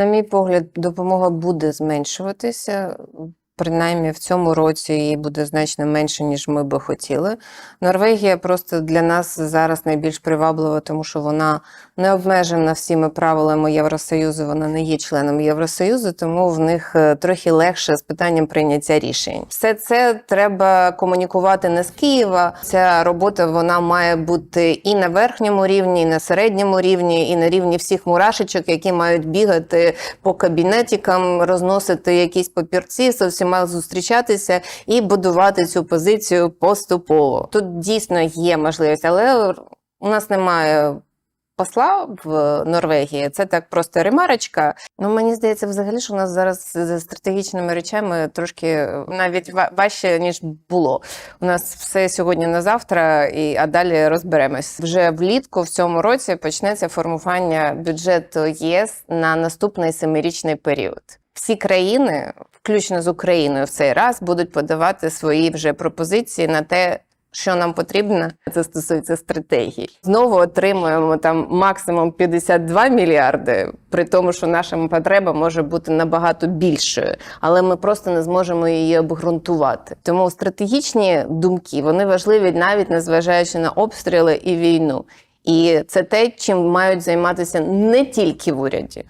На мій погляд, допомога буде зменшуватися. Принаймні в цьому році її буде значно менше, ніж ми би хотіли. Норвегія просто для нас зараз найбільш приваблива, тому що вона не обмежена всіми правилами Євросоюзу, вона не є членом Євросоюзу, тому в них е, трохи легше з питанням прийняття рішень. Все це треба комунікувати не з Києва. Ця робота вона має бути і на верхньому рівні, і на середньому рівні, і на рівні всіх мурашечок, які мають бігати по кабінетикам, розносити якісь папірці, з всіма зустрічатися і будувати цю позицію поступово. Тут дійсно є можливість, але у нас немає. Посла в Норвегії, це так просто ремарочка. Ну мені здається, взагалі, що у нас зараз з стратегічними речами трошки навіть важче ніж було. У нас все сьогодні на завтра, і а далі розберемось. Вже влітку в цьому році почнеться формування бюджету ЄС на наступний семирічний період. Всі країни, включно з Україною, в цей раз будуть подавати свої вже пропозиції на те. Що нам потрібно, це стосується стратегії. Знову отримуємо там максимум 52 мільярди, при тому, що наша потреба може бути набагато більшою, але ми просто не зможемо її обґрунтувати. Тому стратегічні думки вони важливі навіть незважаючи на обстріли і війну. І це те, чим мають займатися не тільки в уряді.